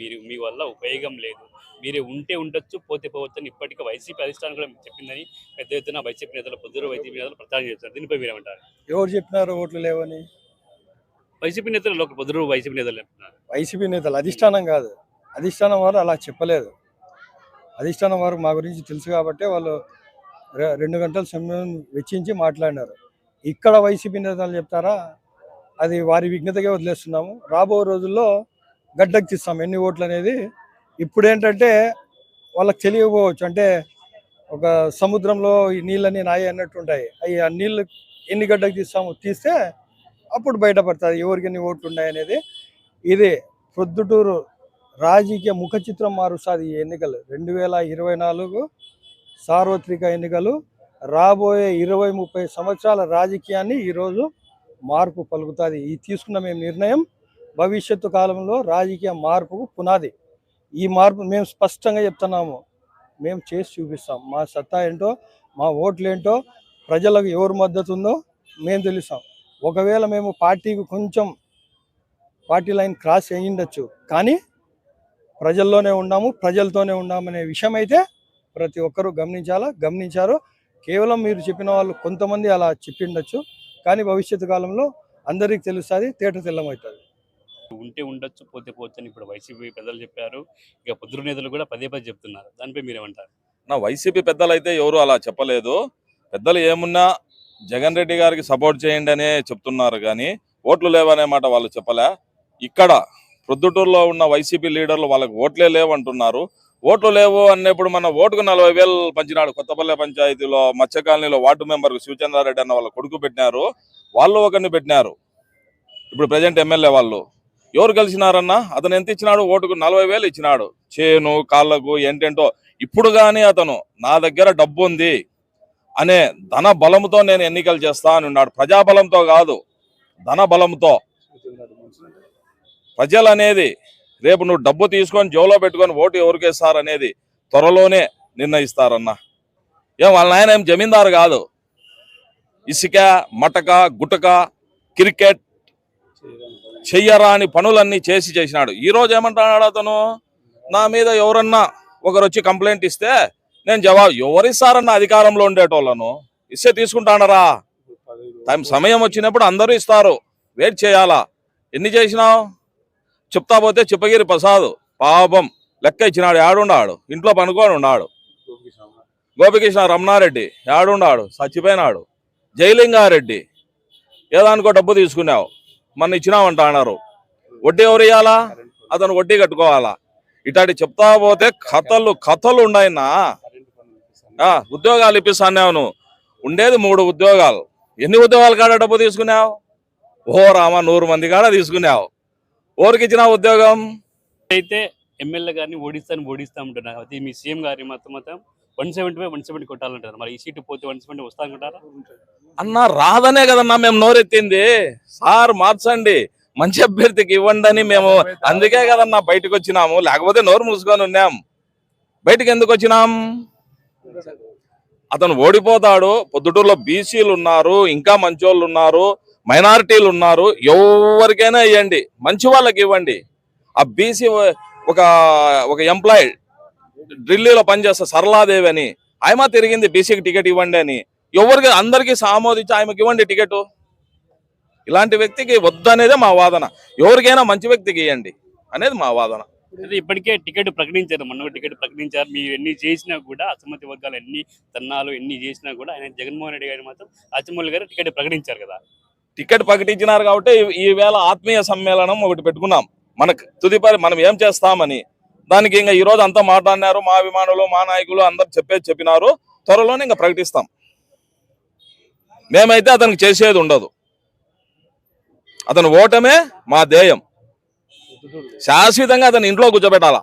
మీరు మీ వల్ల ఉపయోగం లేదు. మీరే ఉంటే ఉండొచ్చు పోతే పోవచ్చు అని ఇప్పటికీ వైసీపీ అధిష్టానం కూడా చెప్పిందని పెద్ద ఎత్తున వైసీపీ నేతలు పొద్దురు వైసీపీ నేతలు ప్రచారం చేస్తారు దీనిపై మీరేమంటారు? ఎవరు చెప్పినారు ఓట్లు లేవని? వైసీపీ నేతలు ఒక పొద్దురు వైసీపీ నేతలు చెప్తున్నారు. వైసీపీ నేతలు అధిష్టానం కాదు. అధిష్టానం వారు అలా చెప్పలేదు. అధిష్టానం వారు మా గురించి తెలుసు కాబట్టి వాళ్ళు రెండు గంటల సమయం వెచ్చించి మాట్లాడినారు. ఇక్కడ వైసీపీ నేతలు చెప్తారా? అది వారి విజ్ఞతగా వదిలేస్తున్నాము. రాబో రోజుల్లో గడ్డకు తీస్తాం ఎన్ని ఓట్లు అనేది ఇప్పుడు ఏంటంటే వాళ్ళకి తెలియకపోవచ్చు. అంటే ఒక సముద్రంలో ఈ నీళ్ళని నాయి అన్నట్టు ఉంటాయి. అవి ఆ నీళ్ళు ఎన్ని గడ్డకు తీస్తాము తీస్తే అప్పుడు బయటపడుతుంది. ఎవరికి ఎన్ని ఓట్లు ఉన్నాయి అనేది ఇది. ప్రొద్దుటూరు రాజకీయ ముఖ చిత్రం మారుస్తుంది ఈ ఎన్నికలు. రెండు వేల ఇరవై నాలుగు సార్వత్రిక ఎన్నికలు. రాబోయే ఇరవై ముప్పై సంవత్సరాల రాజకీయాన్ని ఈరోజు మార్పు పలుకుతుంది. ఈ తీసుకున్న మేము నిర్ణయం భవిష్యత్తు కాలంలో రాజకీయ మార్పుకు పునాది. ఈ మార్పు మేము స్పష్టంగా చెప్తున్నాము. మేము చేసి చూపిస్తాం. మా సత్తా ఏంటో మా ఓట్లు ఏంటో ప్రజలకు ఎవరు మద్దతు ఉందో మేము తెలుస్తాం. ఒకవేళ మేము పార్టీకి కొంచెం పార్టీ లైన్ క్రాస్ అయ్యిండొచ్చు కానీ ప్రజల్లోనే ఉన్నాము ప్రజలతోనే ఉన్నామనే విషయం అయితే ప్రతి ఒక్కరూ గమనించాలా? గమనించారు. కేవలం మీరు చెప్పిన వాళ్ళు కొంతమంది అలా చెప్పిండొచ్చు కానీ భవిష్యత్తు కాలంలో అందరికీ తెలుస్తుంది తేట తెల్లమవుతుంది. ఉంటే ఉండొచ్చు పోతే పోవచ్చు అని ఇప్పుడు వైసీపీ పెద్దలు చెప్పారు. ఇక పొద్దురు నేతలు కూడా పదే పదే చెప్తున్నారు. దానిపై మీరేమంటారు? నా వైసీపీ పెద్దలు అయితే ఎవరు అలా చెప్పలేదు. పెద్దలు ఏమున్నా జగన్ రెడ్డి గారికి సపోర్ట్ చేయండి అనే చెప్తున్నారు కానీ ఓట్లు లేవనే మాట వాళ్ళు చెప్పలే. ఇక్కడ ప్రొద్దుటూరులో ఉన్న వైసీపీ లీడర్లు వాళ్ళకి ఓట్లే లేవు అంటున్నారు ఓట్లు లేవు అన్నప్పుడు మన ఓటుకు నలభై వేలు పంచినాడు కొత్తపల్లె పంచాయతీలో మత్స్య కాలనీలో వార్డు మెంబర్ శివచంద్రారెడ్డి అన్న వాళ్ళ కొడుకు పెట్టినారు. వాళ్ళు ఒకరిని పెట్టినారు. ఇప్పుడు ప్రజెంట్ ఎమ్మెల్యే వాళ్ళు. ఎవరు కలిసినారన్నా అతను ఎంత ఇచ్చినాడు? ఓటుకు నలభై వేలు ఇచ్చినాడు. చేను కాళ్ళకు ఏంటంటో. ఇప్పుడు కానీ అతను నా దగ్గర డబ్బు ఉంది అనే ధన బలంతో నేను ఎన్నికలు చేస్తా అని ఉన్నాడు. ప్రజాబలంతో కాదు ధన బలంతో ప్రజలు అనేది రేపు నువ్వు డబ్బు తీసుకొని జోలో పెట్టుకొని ఓటు ఎవరికేస్తారు అనేది త్వరలోనే నిర్ణయిస్తారన్న. ఏం వాళ్ళ నాయన ఏం జమీందారు కాదు. ఇసుక మటక గుటక క్రికెట్. చెయ్యరాని పనులన్నీ చేసి చేసినాడు. ఈ రోజు ఏమంటున్నాడు అతను? నా మీద ఎవరన్నా ఒకరు వచ్చి కంప్లైంట్ ఇస్తే నేను జవాబు ఎవరిస్తారన్న అధికారంలో ఉండేటోళ్ళను? ఇస్తే తీసుకుంటానరా? టైం సమయం వచ్చినప్పుడు అందరూ ఇస్తారు. వెయిట్ చేయాలా? ఎన్ని చేసినావు? చెప్తా పోతే చిప్పగిరి ప్రసాద్. పాపం లెక్క ఇచ్చినాడు ఏడున్నాడు ఇంట్లో పనుకొని ఉన్నాడు. గోపికృష్ణ రమణారెడ్డి ఏడున్నాడు చచ్చిపోయినాడు. జయలింగారెడ్డి. ఏదానికో డబ్బు తీసుకున్నావు. మన ఇచ్చినావంట అన్నారు. వడ్డీ ఎవరు ఇవ్వాలా అతను వడ్డీ కట్టుకోవాలా? ఇటాటి చెప్తా పోతే కథలు కథలు ఉన్నాయన్నా. ఆ, ఉద్యోగాలు ఇప్పిస్తాను ఉండేది మూడు ఉద్యోగాలు. ఎన్ని ఉద్యోగాలు కాడ డబ్బు తీసుకున్నావు? ఓ రామ నూరు మంది కాడ తీసుకున్నావు. ఓరికి ఇచ్చిన ఉద్యోగం? అయితే ఎమ్మెల్యే గారిని ఓడిస్తాను ఓడిస్తా ఉంటున్నారు అది మీ సీఎం గారి మొత్తం మొత్తం one seventy five one seventy కొట్టాలంటారు. మరి ఈ సీటు పోతే వన్ సెవెంటీ వస్తా అనుకుంటారా అన్న రాదనే కదన్నా మేము నోరెత్తింది. సార్ మార్చండి. మంచి అభ్యర్థికి ఇవ్వండి అని మేము అందుకే కదన్నా బయటకు వచ్చినాము. లేకపోతే నోరు మూసుకొని ఉన్నాం. బయటకు ఎందుకు వచ్చినాం? అతను ఓడిపోతాడు. పొద్దుటూరులో బీసీలు ఉన్నారు. ఇంకా మంచోళ్ళు ఉన్నారు. మైనారిటీలు ఉన్నారు. ఎవరికైనా ఇవ్వండి. మంచి వాళ్ళకి ఇవ్వండి. ఆ బీసీ ఒక ఒక ఎంప్లాయ్ ఢిల్లీలో పనిచేస్తా సరళాదేవి అని. ఆయమా తిరిగింది బీసీకి టికెట్ ఇవ్వండి అని. ఎవరికి అందరికీ సామోదించి ఆయనకి ఇవ్వండి టికెట్? ఇలాంటి వ్యక్తికి వద్దనేదే మా వాదన. ఎవరికైనా మంచి వ్యక్తికి ఇవ్వండి అనేది మా వాదన. ఇప్పటికే టికెట్ ప్రకటించారు మొన్న టికెట్ ప్రకటించారు. మీరు ఎన్ని చేసినా కూడా అసమ్మతి వర్గాలు ఎన్ని తన్నాలు ఎన్ని చేసినా కూడా ఆయన జగన్మోహన్ రెడ్డి గారు మాత్రం అచ్చమల్లి గారు టికెట్ ప్రకటించారు కదా. టికెట్ ప్రకటించినారు కాబట్టి ఈ- ఈ వేళ ఆత్మీయ సమ్మేళనం ఒకటి పెట్టుకున్నాం. మనకు తుదిపరి మనం ఏం చేస్తామని. దానికి ఇంకా ఈ రోజు అంతా మాట్లాడినారు. మా అభిమానులు మా నాయకులు అందరు చెప్పేది చెప్పినారు. త్వరలోనే ఇంకా ప్రకటిస్తాం. మేమైతే అతనికి చేసేది ఉండదు. అతను ఓటమే మా ధ్యేయం శాశ్వతంగా అతను ఇంట్లో కూర్చోబెట్టాలా?